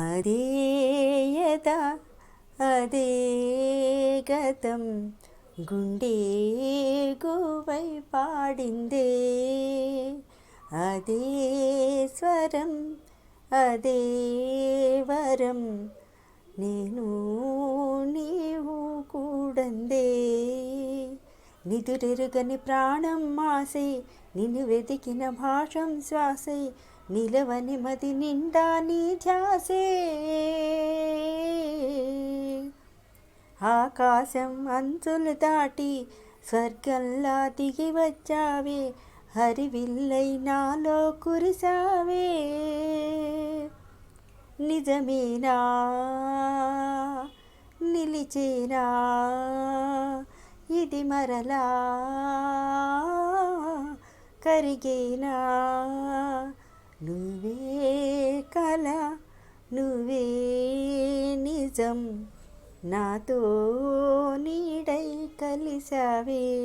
అదే యథ అదే గతం గుండె గువై పాడిందే అదే స్వరం అదే వరం నేను నీవు కూడందే నిదురెరుగని ప్రాణం మాసే నిన్ను వెతికిన భాషం శ్వాసే నిలవని మది నిండా నీ ధ్యాసే. ఆకాశం అంచులు దాటి స్వర్గంలా దిగి వచ్చావే. హరివిల్లై నాలో కురిసావే నిజమేనా? నిలిచేనా? ఇది మరలా కరిగేనా? నువ్వే కళ నువ్వే నిజం. నాతో నీడై కలిసావే.